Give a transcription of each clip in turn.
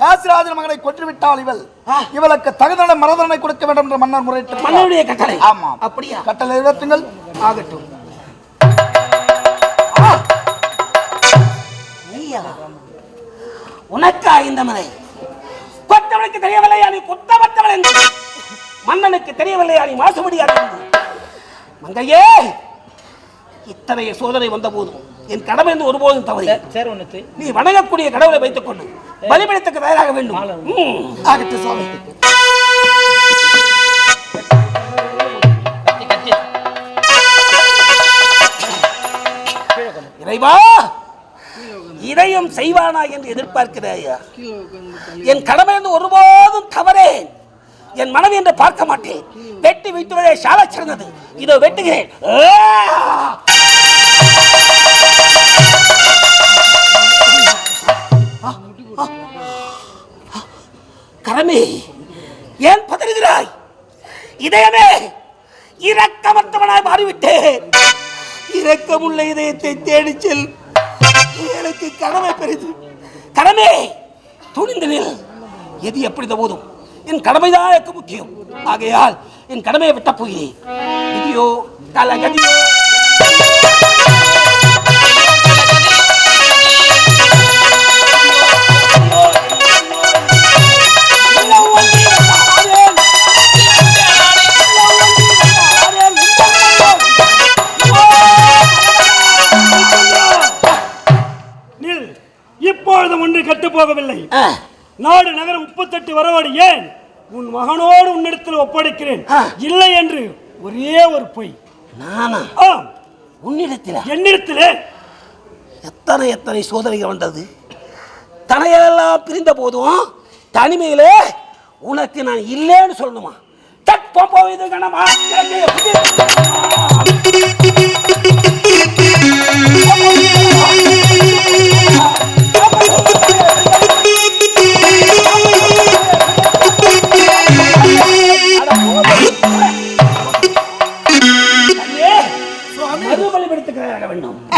காசிராஜன் மகனை கொன்றுவிட்டாள் இவள். இவளுக்கு தகுந்த மரதனை கொடுக்க வேண்டும் என்று மன்னர் முறையிட்டு மன்னனுடைய கட்டளை. ஆமா அப்படியா? கட்டளை நிறுத்துங்கள் ஆகட்டும். உனக்கா இந்த மலை? கொத்தவனுக்கு தெரியவில்லையா நீ? குத்தமற்றவள் என்று. மன்னனுக்கு தெரியவில்லையா நீ? மாசுபடியாக என்று. மங்கையே இத்தகைய சோதனை வந்த போதும் என் கடமை என்று ஒருபோதும் தவறு நீ வணங்கக்கூடிய கடவுளை வைத்துக் கொண்டு பலிபீடத்துக்கு தயாராக வேண்டும். ம். ஆகட்டும் சுவாமி. இறைவா இதையும் செய்வானா என்று எதிர்பார்க்கிறாயா என் கடமை என்று ஒருபோதும் தவறேன். என் மனைவி என்று பார்க்க மாட்டேன். வெட்டி வைத்துவதே சால சிறந்தது இதோ வெட்டுகிறேன். கரமே ஏன் பதறுகிறாய்? இதயமே இரக்கமற்றவனாய் மாறிவிட்டேன். இரக்கமுள்ள இதயத்தை தேடி செல். எனக்கு கடமை பெரிது. கடமை துணிந்து நில். எது எப்படி போதும்? என் கடமைதான் எனக்கு முக்கியம். ஆகையால் என் கடமையை விட்ட போகிறேன். விதியோ கலகதியோ கெட்டு போகவில்லை நாடு நகரம் முப்பத்தெட்டு வரவாடு. ஏன்? உன் மகனோடு உன்னிடத்தில் ஒப்படைக்கிறேன். இல்லை என்று ஒரே ஒரு பொய். நானா? உன்னிடத்தில்? என்னிடத்திலே? எத்தனை எத்தனை சோதனைகள் வந்தது? தனையெல்லாம் பிரிந்த போதும் தனிமையிலே உனக்கு நான் இல்லைன்னு சொல்லணுமா? தட்பம் போவது கணமா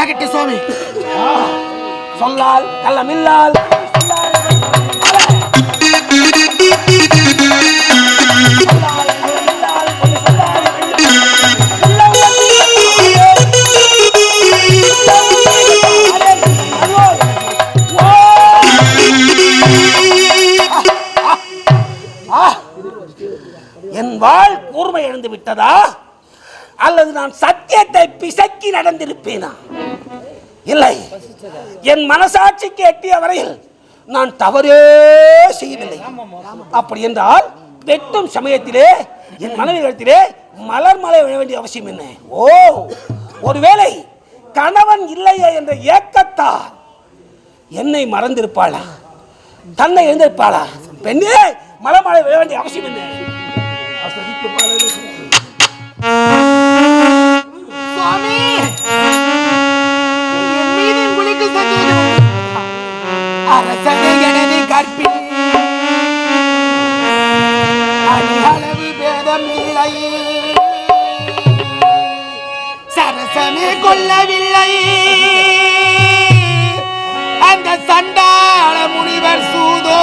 ஆகட்டும் சுவாமி. சொல்லால் கள்ளமில்லால். என் வாழ் கூர்மை இழந்து விட்டதா? நான் சத்தியத்தை பிசக்கி நடந்திருப்பேனா? இல்லை. என் மனசாட்சிக்கு எட்டிய வரையில் நான் தவறே செய்யவில்லை. அப்படி என்றால் வெட்டும் சமயத்திலே என் மனைவிடத்திலே மலர் மலை விழ வேண்டிய அவசியம் என்ன? ஓ ஒருவேளை கணவன் இல்லையே என்ற ஏக்கத்தால் என்னை மறந்திருப்பாளா? தன்னை எழுந்திருப்பாளா? பெண்ணே மலர் மலை விழ வேண்டிய அவசியம் என்ன? எனது அணிகளவு பேதம் சரசமே கொல்லவில்லை. அந்த சண்டாள முனிவர் சூதோ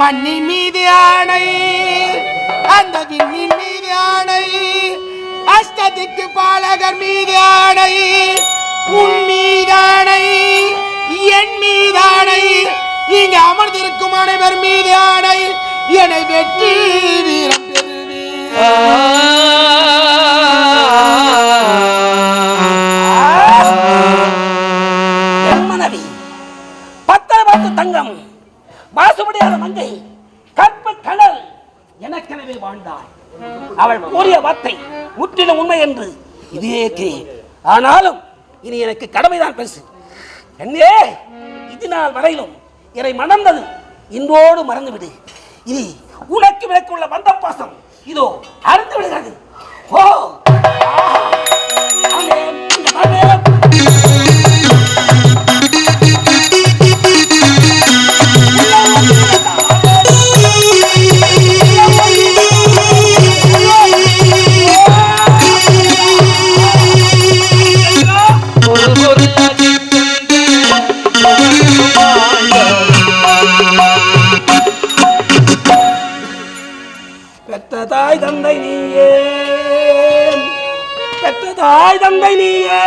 மண்ணின் மீது ஆணை அந்த விண்ணின் மீது ஆணை அஷ்டதிக்கு பாலகர் மீது ஆணை உன் மீதானை என் மீது ஆணை. இங்கு அமர்ந்திருக்கும் அனைவர் மீது ஆணை. என்னை வெற்றி வீரம் மனைவி பத்தரை பத்து தங்கம் வாசுபடியாத மங்கை கற்பு கடல் எனக்கெனவே வாழ்ந்தாள் அவள் கூறிய வார்த்தை முற்றிலும் உண்மை என்று இதே இருக்கிறேன் ஆனாலும் இனி எனக்கு கடமைதான் பெருசு. என்னே இது நாள் வரையிலும் என்னை மணந்தது. இன்றோடு மறந்துவிடு. இனி உனக்கு விளக்கு உள்ள வந்த பாசம் இதோ அறுந்து விடுகிறது. ஓ! பெற்ற தாய் தந்தை நீயே. பெற்ற தாய் தந்தை நீயே.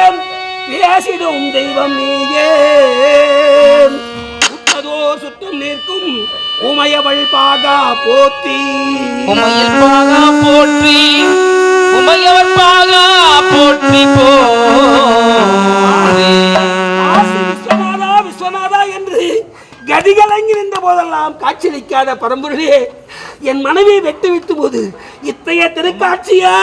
பேசிடும் தெய்வம் நீயே. உற்றதோ சுற்றும் நிற்கும் உமையவள் பாகா போத்தி உமையில் பாகா போற்றி. உமையவர் பாகா போற்றி விஸ்வநாதா விஸ்வநாதா என்று கதிகலங்கி நின்ற போதெல்லாம் காட்சியளிக்காத பரம்பொருளே. என் மனைவியை வெட்டு விட்டு போது இத்தகைய திருக்காட்சியா?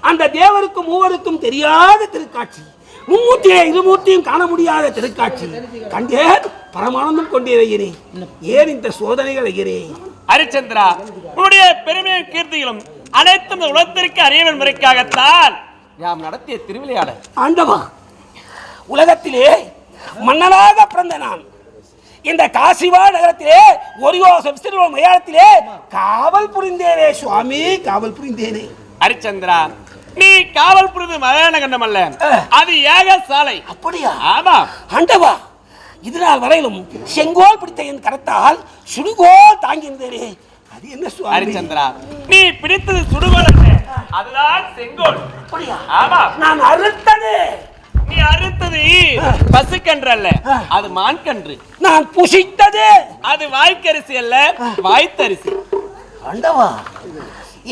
அந்த தேவருக்கும் மூவருக்கும் தெரியாத திருக்காட்சி மும்மூர்த்தியை இருமூர்த்தியும் காண முடியாத திருக்காட்சி. கண்டேன் பரமானந்தம் கொண்டேன் ஏன் இந்த சோதனைகள் ஐயரே ஹரிச்சந்திரா உன்னுடைய பெருமையும் கீர்த்திகளும் அனைத்தும் உலகத்திற்கு அறியவன் முறைக்காகத்தான். நாம் நடத்திய திருவிளையாடல். ஆண்டவா உலகத்திலே மன்னனாக பிறந்த நான் இந்த காசிவா நகரத்திலே ஒரு யோசம் மயானத்திலே காவல் புரிந்தேனே சுவாமி காவல் புரிந்தேனே. ஹரிச்சந்திரா நீ காவல் புரிது மகாநகண்டம் அல்ல. அது ஏக சாலை. அப்படியா? ஆமா. ஆண்டவா இது நாள் வரையிலும் செங்கோல் பிடித்த என் கரத்தால் சுடுகோல் தாங்கியிருந்தேனே. அது என்ன சுவாமி? ஹரிச்சந்திரா நீ பிடித்தது சுடுகோல் அல்ல. அதுதான் செங்கோல். அப்படியா? ஆமா. நான் அறுத்தது. அறுத்தது பசுக்கன்று அல்ல அது மான்கன்று. நான் புசித்தது. அது வாய்க்கரிசி அல்ல வாய்த்தரிசி. ஆண்டவா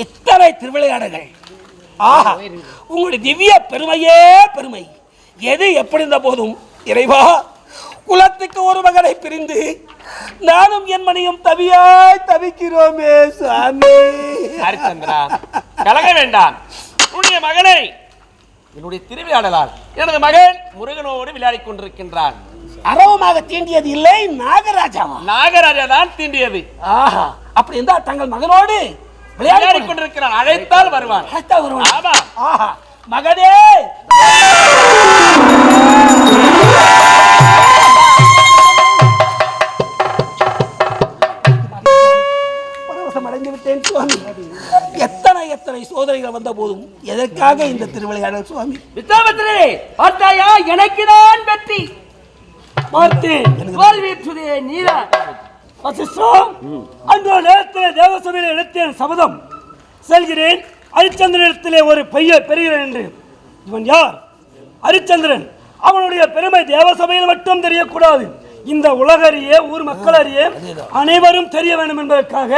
இத்தனை திருவிளையாடல்கள். ஆஹா உங்களுடைய திவ்ய பெருமையே பெருமை. எது எப்படி இருந்த போதும் இறைவா குலத்துக்கு ஒரு மகனை பிரிந்து நானும் என் மணியும் தவியாய் தவிக்கிறோமே சாமி. ஹரிச்சந்திரா கலங்க வேண்டாம். உன்னுடைய மகனை என்னுடைய திருவிளையாடலால் எனது மகன் முருகனோடு விளையாடிக் கொண்டிருக்கின்றான் அரவமாக தீண்டியது இல்லை நாகராஜாவா? நாகராஜா தான் தீண்டியது. ஆஹா அப்படி இருந்தா தங்கள் மகனோடு விளையாடி கொண்டிருக்கிறான் அழைத்தால் வருவான். அழைத்தா வருவான். ஆமா. ஆஹா மகனே! சோதனைகள் வந்த போதும் எதற்காக இந்த திருவிளையாடல் சுவாமி? விஸ்வாமித்திரே பார்த்தாயா? எனக்கு தான் வெற்றி. பார்த்தேன் நீதான் வசிஷ்டம் அந்த நேரத்தில் தேவசபையில் எடுத்தேன் சபதம். செல்கிறேன் ஹரிச்சந்திரனிடத்திலே ஒரு பையை பெறுகிறேன் என்று. இவன் யார்? ஹரிச்சந்திரன் அவனுடைய பெருமை தேவசபையில் மட்டும் தெரியக்கூடாது. இந்த உலகறிய ஊர் மக்கள் அறிய அனைவரும் தெரிய வேண்டும் என்பதற்காக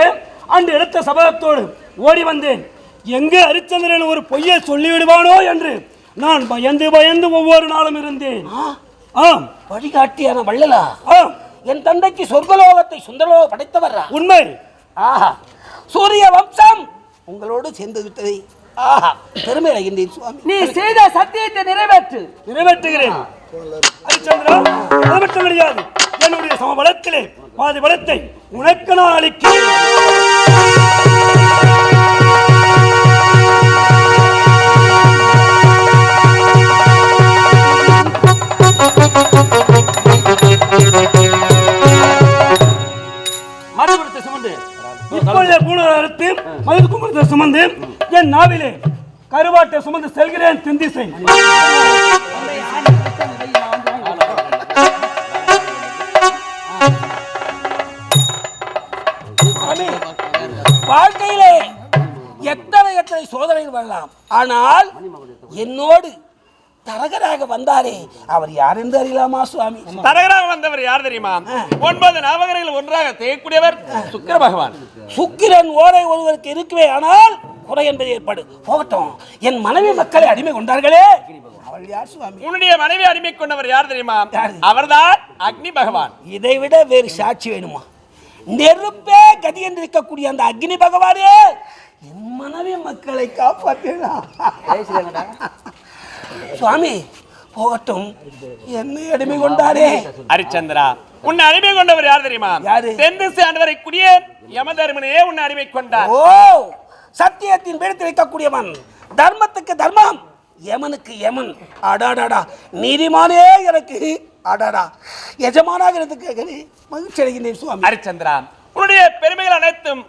அன்று எடுத்த சபதத்தோடு ஓடி வந்தேன். எங்கு ஹரிச்சந்திரன் ஒரு பொய்யை சொல்லிவிடுவானோ என்று நான் பயந்து பயந்து ஒவ்வொரு நாளும் இருந்தேன். ஆம் வழிகாட்டியான வள்ளலா? ஆம் என் தந்தைக்கு சொர்க்கலோகத்தை சுந்தரலோக படைத்தவரா? உண்மை. ஆஹா. சூரிய வம்சம். உங்களோடு சேர்ந்து விட்டதை. ஆஹா. பெருமை அடைகின்றேன் சுவாமி. நீ செய்த சத்தியத்தை நிறைவேற்று. நிறைவேற்றுகிறேன். ஹரிச்சந்திரா மட்டும் கிடையாது என்னுடைய சம பலத்திலே பாதி பலத்தை உனக்கு நான் அளிக்கிறேன். மறு சுமந்து. இப்பொழுதே பூணூர் அறுத்து மது குங்குமத்தை சுமந்து என் நாவிலே கருவாட்டை சுமந்து செல்கிறேன் திந்திசை வாழ்க்கையிலே எத்தனை எத்தனை சோதனைகள் வரலாம். ஆனால் என்னோடு தரகராக வந்தாரே. அவர் யார் என்று அறியலாமா சுவாமி? தரகராக வந்தவர் யார் தெரியுமா? ஒன்பது நவகரங்கள் ஒன்றாக செய்யக்கூடியவர் சுக்கிர பகவான். சுக்கிரன் ஓரை ஒருவருக்கு இருக்குவே ஆனால் குறை என்பது ஏற்படு. போகட்டும். என் மனைவி மக்களை அடிமை கொண்டார்களே. அவள் யார் சுவாமி? உன்னுடைய மனைவி அடிமை கொண்டவர் யார் தெரியுமா? அவர்தான் அக்னி பகவான். இதை விட வேறு சாட்சி வேணுமா? நெருப்பே கதி என்று இருக்கக்கூடிய அந்த அக்னி பகவானே என் மனைவி மக்களை காப்பாற்றினா சுவாமி போகட்டும். என்னை அடிமை கொண்டாரே. ஹரிச்சந்திரா உன்னை அடிமை கொண்டவர் யார் தெரியுமா? யாரு? தென் திசை ஆண்டவரை குடியேன். யமதர்மனையே உன்னை அடிமை கொண்டார். ஓ சத்தியத்தின் பேரத்தில் இருக்கக்கூடியவன் தர்மத்துக்கு தர்மம். யமனுக்கு யமன். அடாடாடா. நீதிமானே எனக்கு. அடாடா. எஜமானாக மகிழ்ச்சி அடைகின்றேன் சுவாமி. ஹரிச்சந்திரா உன்னுடைய பெருமைகள் அனைத்தும்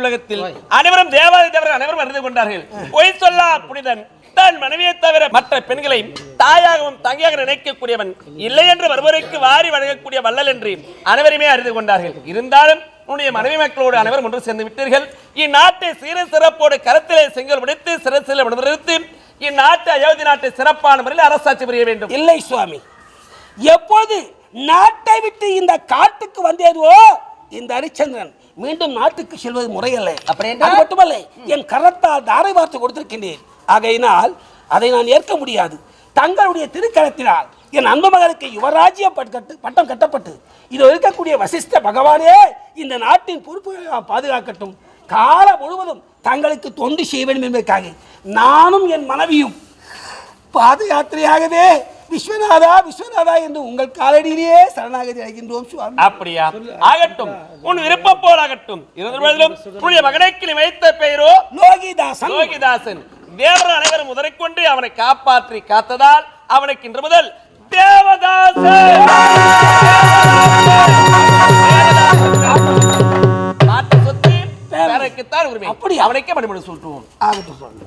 உலகத்தில் அனைவரும் தேவாதி தேவர்கள் அனைவரும் அறிந்து கொண்டார்கள். பொய் சொல்லா புனிதன். தன் மனைவியை தவிர மற்ற பெண்களை தாயாகவும் தங்கையாக நினைக்கக்கூடியவன் இல்லை என்று வருவருக்கு வாரி வழங்கக்கூடிய வள்ளல் என்று அனைவருமே அறிந்து கொண்டார்கள். இருந்தாலும் உன்னுடைய மனைவி மக்களோடு அனைவரும் ஒன்று சேர்ந்து விட்டீர்கள். இந்நாட்டை சீர சிறப்போடு கருத்திலே செங்கல் முடித்து சிறசில நிறுத்தி இந்நாட்டு அயோத்தி நாட்டை சிறப்பான முறையில் அரசாட்சி புரிய வேண்டும். இல்லை சுவாமி. எப்போது நாட்டை விட்டு இந்த காட்டுக்கு வந்தேதுவோ? இந்த ஹரிச்சந்திரன் மீண்டும் நாட்டுக்கு செல்வது முறையல்ல. அப்படி மட்டுமல்ல என் கரத்தால் தாரை வார்த்து கொடுத்திருக்கின்றேன். ஆகையினால் அதை நான் ஏற்க முடியாது. தங்களுடைய திருக்கரத்தினால் என் அன்பு மகனுக்கு யுவராஜ்ய பட்கட்டு பட்டம் கட்டப்பட்டு இது இருக்கக்கூடிய வசிஷ்ட பகவானே இந்த நாட்டின் பொறுப்புகளை பாதுகாக்கட்டும். காலம் முழுவதும் தங்களுக்கு தொண்டு செய்ய வேண்டும் என்பதற்காக நானும் என் மனைவியும் பாத யாத்திரையாகவே விஸ்வநாதா விஸ்வநாதா என்று உங்கள் காலடியிலேயே சரணாகதி அடைகின்றோம் சுவாமி. அப்படியா? ஆகட்டும். உன் விருப்பம் போல் ஆகட்டும் இருந்தபோதிலும் உன்னுடைய வைத்த பெயரோ? லோகிதாசன் லோகிதாசன் தேவர் அனைவரும் உதறிக்கொண்டு அவனை காப்பாற்றி காத்ததால் அவனுக்கு இன்று முதல் தேவதாசன். நாட்டு சொத்து உரிமை. அப்படியா? அவனுக்கே மணிமணி சொல்லிட்டுவோம். ஆகட்டும் சுவாமி.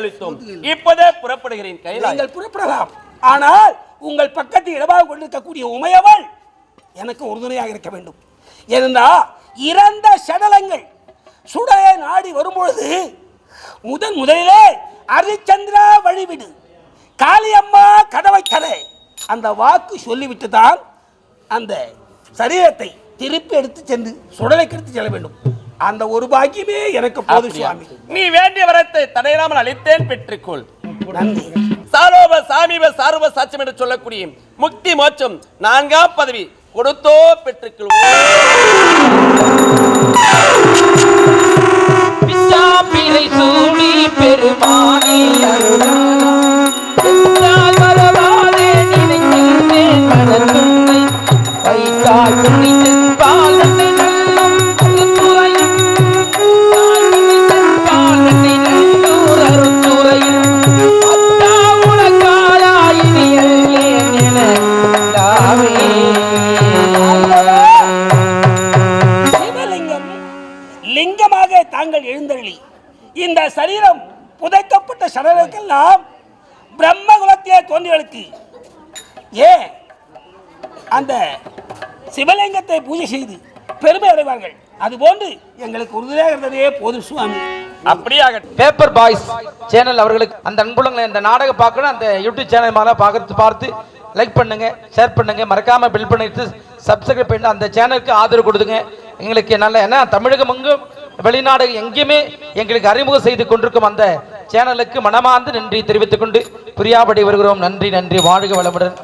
அளித்தோம். இப்போதே புறப்படுகிறேன் நீங்கள் புறப்படலாம். ஆனால் உங்கள் பக்கத்தில் இடமாக கொண்டிருக்கக்கூடிய உமையவள் எனக்கு உறுதுணையாக இருக்க வேண்டும். ஏனென்றா இறந்த சடலங்கள் சுடலை நாடி வரும்பொழுது முதன் முதலிலே ஹரிச்சந்திரா வழிவிடு. காளியம்மா கதவை கதை அந்த வாக்கு சொல்லிவிட்டு தான் அந்த சரீரத்தை திருப்பி எடுத்து சென்று சுடலைக்கு எடுத்து செல்ல வேண்டும். அந்த ஒரு பாக்கியமே எனக்கு அப்படியா? சுவாமி நீ வேண்டிய வரத்தை தடையில்லாமல் அளித்தேன் பெற்றுக்கொள் நன்றி சாரோப சாமீப சாரூப சாட்சியம் என்று சொல்லக்கூடிய முக்தி மோட்சம் நான்காம் பதவி கொடுத்தோ பெற்றுக்கொள்வோம் பெருமானே. சிவலிங்கத்தை பூஜை செய்து பெருமை அடைவார்கள். அதுபோன்று எங்களுக்கு உறுதியாக இருந்ததே போதும் சுவாமி. அப்படியாகட்டும் பேப்பர் பாய்ஸ் சேனல் அவர்களுக்கு அந்த அன்புலங்களை இந்த நாடகம் பார்க்கணும். அந்த யூடியூப் சேனல் மாதிரி பார்க்கறது பார்த்து லைக் பண்ணுங்க ஷேர் பண்ணுங்க. மறக்காம பில் பண்ணிட்டு சப்ஸ்கிரைப் பண்ணி அந்த சேனலுக்கு ஆதரவு கொடுத்துங்க எங்களுக்கு நல்ல ஏன்னா தமிழகம் எங்கும் வெளிநாடு எங்கேயுமே எங்களுக்கு அறிமுகம் செய்து கொண்டிருக்கும் அந்த சேனலுக்கு மனமார்ந்து நன்றி தெரிவித்துக் கொண்டு பிரியாபடி வருகிறோம். நன்றி நன்றி. வாழ்க வளமுடன்.